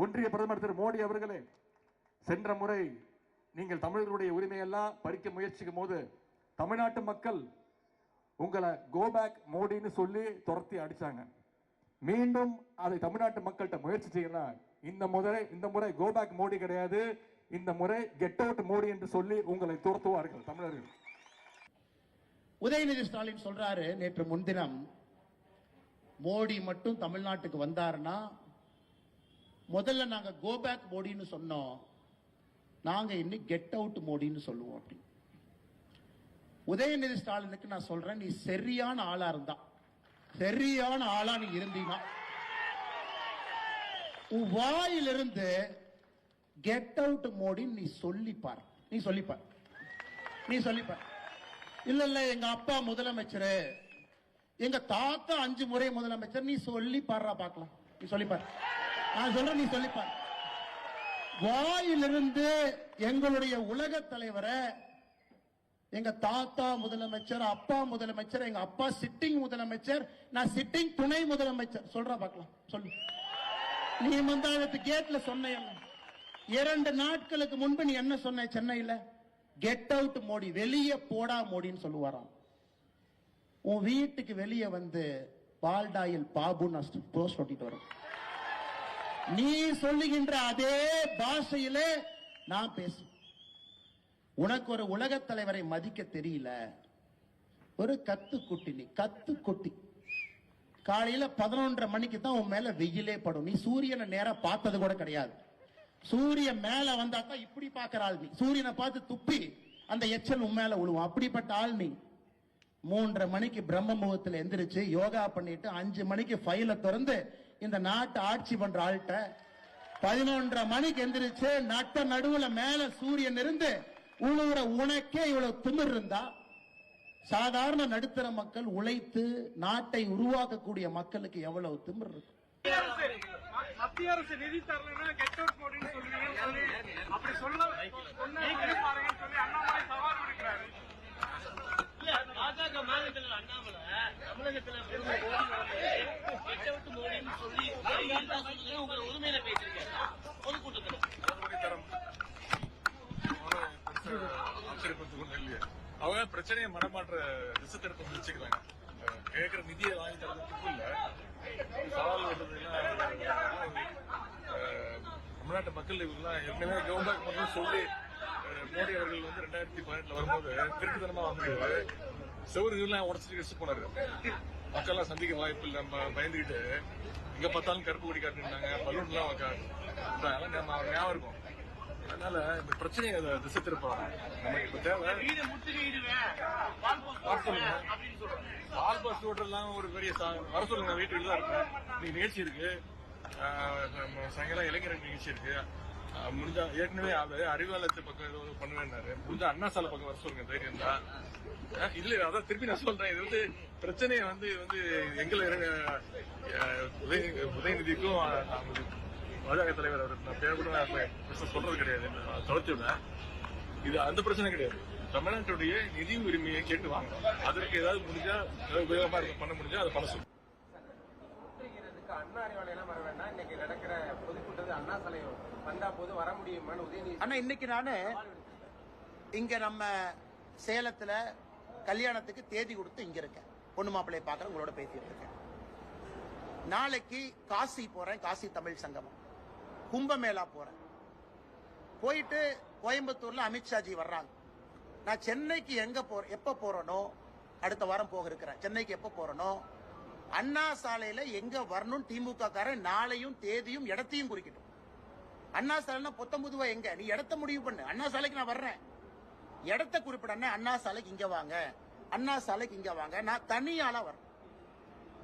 ஒன்றிய பிரதமர் திரு மோடி அவர்களே சென்ற முறை நீங்கள் தமிழர்களுடைய உரிமையெல்லாம் பறிக்க முயற்சிக்கும் போது தமிழ்நாட்டு மக்கள் உங்களை கோபேக் மோடின்னு சொல்லி துரத்தி அடித்தாங்க மீண்டும் அதை தமிழ்நாட்டு மக்கள்கிட்ட முயற்சி செய்யலாம் இந்த முறை இந்த முறை கோபேக் மோடி கிடையாது. இந்த முறை கெட் அவுட் மோடி என்று சொல்லி உங்களை துரத்துவார்கள் தமிழர்கள். உதயநிதி ஸ்டாலின் சொல்றாரு நேற்று முன்தினம் மோடி மட்டும் தமிழ்நாட்டுக்கு வந்தாருன்னா முதல்ல நாங்க கோ பேக் மோடின்னு சொன்னோம். நாங்க இன்னும் கெட் அவுட் மோடின்னு சொல்லுவோம் அப்படி. உதயநிதி ஸ்டாலினுக்கு நான் சொல்றேன் நீ சரியான ஆளா இருந்தா. சரியான ஆளா நீ இருந்தீனா உன் வாயிலிருந்து கெட் அவுட் மோடின்னு நீ சொல்லிப்பார். நீ சொல்லிப்பார். நீ சொல்லிப்பார். இல்ல இல்ல எங்க அப்பா முதலமைச்சர் எங்க தாத்தா அஞ்சு முறை முதலமைச்சர் நீ சொல்லி பாடுறா பார்க்கலாம். நீ சொல்லி பாரு நான் சொல்றேன் நீ சொல்லிப்பார் வாயிலிருந்து எங்களுடைய உலக தலைவரை எங்க தாத்தா முதலமைச்சர் அப்பா முதலமைச்சர் எங்க அப்பா சிட்டிங் முதலமைச்சர் நான் சிட்டிங் துணை முதலமைச்சர். சொல்ற பார்க்கலாம். சொல்லு. நீ முந்தானத்து கேட்ல சொன்ன இரண்டு நாட்களுக்கு முன்பு நீ என்ன சொன்ன சென்னையில? Get out Modi. வெளியே போடா மோடின்னு சொல்லுவாராம். உன் வீட்டுக்கு வெளியே வந்து பால்டாயில் பாபுன்னு போஸ்ட் ஒட்டிட்டு வரும். நீ சொல்லுகின்ற அதே பாஷையில நான் பேசு உனக்கு ஒரு உலக தலைவரை மதிக்க தெரியல. ஒரு கத்து குட்டி நீ கத்து குட்டி காலையில பதினொன்றரை மணிக்கு தான் உன் மேல வெயிலே படும். நீ சூரியனை நேரா பார்த்தது கூட கிடையாது. சூரியன் மேல வந்தா தான் இப்படி பாக்குற ஆள் நீ. சூரியனை பார்த்து துப்பி அந்த எச்சல் உன் மேல விழுவும் அப்படிப்பட்ட ஆள் நீ. மூன்றரை மணிக்கு பிரம்ம முகத்துல எந்திரிச்சு யோகா பண்ணிட்டு அஞ்சு மணிக்கு ஃபைல திறந்து இந்த நாட்டை ஆட்சி பண்ற ஆள்கிட்ட பதினொன்றரை மணிக்கு எந்திரிச்சு நட்ட நடுவுல மேல சூரியன் இருந்து உழுவுற உனக்கே இவ்வளவு திமிர் இருந்தா சாதாரண நடுத்தர மக்கள் உழைத்து நாட்டை உருவாக்கக்கூடிய மக்களுக்கு எவ்வளவு திமிர் இருக்கு மத்திய அரசு நிதி தரலன்னா கெட் அவுட் மோடின்னு சொல்றீங்க சொல்லி அப்படி சொல்ல சொன்னா பாருங்கன்னு சொல்லி அண்ணாமலை சவால் விடுக்கிறாரு இல்ல, பாஜக மாநில தலைவர் அண்ணாமலை தமிழகத்துல பெருமை ஓடி வரல. கெட்ட விட்டு மோடின்னு சொல்லி கையால் தான் சொல்லுங்க, உங்களை உரிமையில பேசிருக்காரு பொதுக்கூட்டத்துல தரம் ஆச்சரியப்படுத்திக் கொண்டு இல்லையே அவங்க பிரச்சனையை மனமாற்ற திசை திருப்பம் வச்சுக்கிறாங்க கேட்கிற நிதியை வாங்கி தரதுக்கு இல்ல. சவால் தமிழ்நாட்டு மக்கள் இவங்கெல்லாம் ஏற்கனவே கவர்மெண்ட் மட்டும் சொல்லி மோடி அவர்கள் வந்து ரெண்டாயிரத்தி பதினெட்டுல வரும்போது திருட்டுத்தனமா வந்து செவருலாம் உடச்சிட்டு போனாரு. மக்கள்லாம் சந்திக்க வாய்ப்பு இல்லை நம்ம பயந்துகிட்டு எங்க பார்த்தாலும் கருப்பு கொடி காட்டிருந்தாங்க பலூன் எல்லாம் அதெல்லாம் ஞாபகம் இருக்கும். அதனால இந்த பிரச்சனையை அதை திசை திருப்பலாம். நமக்கு இப்ப தேவை. பால் பஸ் ஓட்டர்லாம் ஒரு பெரிய வர சொல்லுங்க வீட்டுக்கு தான் இருப்பேன் இன்னைக்கு நிகழ்ச்சி இருக்கு. சாயங்காலம் இளைஞர் நிகழ்ச்சி இருக்கு. முடிஞ்சா ஏற்கனவே அது அறிவாலயத்து பக்கம் ஏதோ பண்ணுவேன்னாரு. முடிஞ்சா அண்ணா சாலை பக்கம் வர சொல்லுங்க தைரியம் தான் ஆஹ் இல்ல அதான் திருப்பி நான் சொல்றேன். இது வந்து பிரச்சனையை வந்து வந்து எங்களை உதய உதயநிதிக்கும் பாஜக தலைவர் அவர் நான் பேர் கூட சொல்றது கிடையாது. நான் தொலைச்சு இது அந்த பிரச்சனை கிடையாது. தமிழ்நாட்டுடைய நிதி உரிமையை கேட்டு வாங்கணும். அதற்கு ஏதாவது முடிஞ்சா உபயோகமா இருக்க- பண்ண முடிஞ்சா அதை பண்ண சொல்லுங்க. முற்றுகிறதுக்கு அண்ணா அறிவாலயம் வர வேண்டாம். இன்னைக்கு நடக்கிற பொதுக்கூட்டத்தில் அண்ணா சாலை வந்தா போது வர முடியுமான்னு உதயநிதி ஆனா இன்னைக்கு நானு இங்க நம்ம சேலத்துல கல்யாணத்துக்கு தேதி கொடுத்து இங்க இருக்கேன். பொண்ணு மாப்பிள்ளைய பார்க்கறேன் உங்களோட பேசிட்டு இருக்கேன். நாளைக்கு காசி போறேன் காசி தமிழ் சங்கமம். கும்பமேளா போறேன். போயிட்டு கோயம்புத்தூர்ல அமித்ஷாஜி வர்றாங்க. நான் சென்னைக்கு எங்க போற எப்ப போறேனோ அடுத்த வாரம் போக இருக்கிறேன். சென்னைக்கு எப்ப போறேனோ அண்ணா சாலையில எங்க வரணும் திமுக காரன் நாளையும் தேதியும் இடத்தையும் குறிக்கட்டும். அண்ணா சாலைனா பொத்தம்புதுவா எங்க? நீ இடத்த முடிவு பண்ணு. அண்ணா சாலைக்கு நான் வர்றேன். இடத்த குறிப்பிட அண்ணா சாலைக்கு இங்க வாங்க. அண்ணா சாலைக்கு இங்க வாங்க. நான் தனியாளா வரேன்.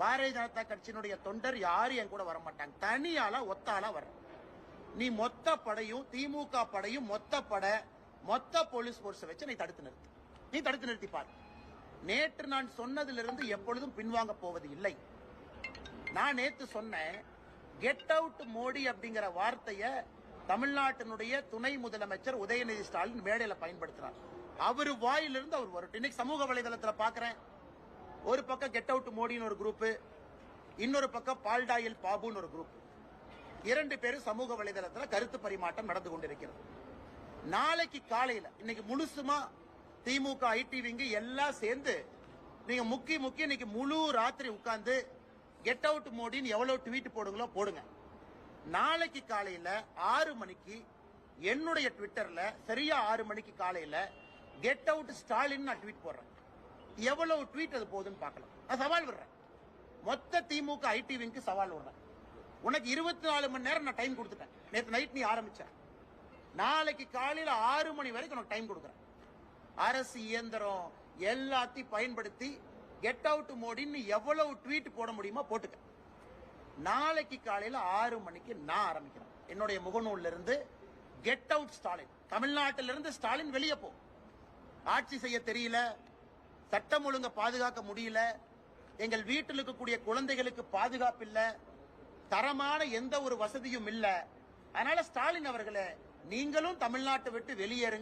பாரதிய ஜனதா கட்சியினுடைய தொண்டர் யாரும் என் கூட வர மாட்டாங்க தனியாளா ஒத்தாளா வர்றேன். நீ மொத்த படையும் திமுக படையும் மொத்த படை மொத்த போலீஸ் போர்ஸ் வச்சு நீ தடுத்து நிறுத்து. நீ தடுத்து நிறுத்தி பாரு. நேற்று நான் சொன்னதிலிருந்து எப்பொழுதும் பின்வாங்க போவது இல்லை. நான் நேத்து சொன்னேன் கெட் அவுட் மோடி அப்படிங்கிற வார்த்தைய தமிழ்நாட்டினுடைய துணை முதலமைச்சர் உதயநிதி ஸ்டாலின் மேடையில பயன்படுத்தினார். அவர் வாயிலிருந்து அவர் வரும் இன்னைக்கு சமூக வலைதளத்தில் பாக்குறேன். ஒரு பக்கம் கெட் அவுட் மோடின்னு ஒரு குரூப் இன்னொரு பக்கம் பால்டாயில் பாபுன்னு ஒரு குரூப் இரண்டு பேரும் சமூக வலைதளத்தில் கருத்து பரிமாற்றம் நடந்து கொண்டிருக்கிறது. நாளைக்கு காலையில இன்னைக்கு முழுசுமா திமுக ஐடி விங்கு எல்லாம் சேர்ந்து நீங்க முக்கி முக்கி இன்னைக்கு முழு ராத்திரி உட்கார்ந்து கெட் அவுட் மோடின்னு எவ்வளவு ட்வீட் போடுங்களோ போடுங்க. நாளைக்கு காலையில ஆறு மணிக்கு என்னுடைய ட்விட்டர்ல சரியா ஆறு மணிக்கு காலையில கெட் அவுட் ஸ்டாலின் நான் ட்வீட் போடுறேன். எவ்வளவு ட்வீட் அது போகுதுன்னு பார்க்கலாம். நான் சவால் விடுறேன். மொத்த திமுக ஐடி விங்க்கு சவால் விடுறேன். உனக்கு இருபத்தி நாலு மணி நேரம் நான் டைம் கொடுத்துட்டேன். நேற்று நைட் நீ ஆரம்பிச்ச. நாளைக்கு காலையில ஆறு மணி வரைக்கும் உனக்கு டைம் கொடுக்குறேன். அரசு இயந்திரம் எல்லாத்தையும் பயன்படுத்தி கெட் அவுட் மோடின்னு எவ்வளவு ட்வீட் போட முடியுமோ போட்டுக்க. நாளைக்கு காலையில ஆறு மணிக்கு நான் ஆரம்பிக்கிறேன். என்னுடைய முகநூல்ல இருந்து கெட் அவுட் ஸ்டாலின் தமிழ்நாட்டில இருந்து ஸ்டாலின் வெளியே போ. ஆட்சி செய்ய தெரியல. சட்டம் ஒழுங்க பாதுகாக்க முடியல. எங்கள் வீட்டில் இருக்கக்கூடிய குழந்தைகளுக்கு பாதுகாப்பு இல்ல. தரமான எந்த ஒரு வசதியும் இல்ல. அதனால ஸ்டாலின் அவர்களே நீங்களும் தமிழ்நாட்டை விட்டு வெளியேறுங்க.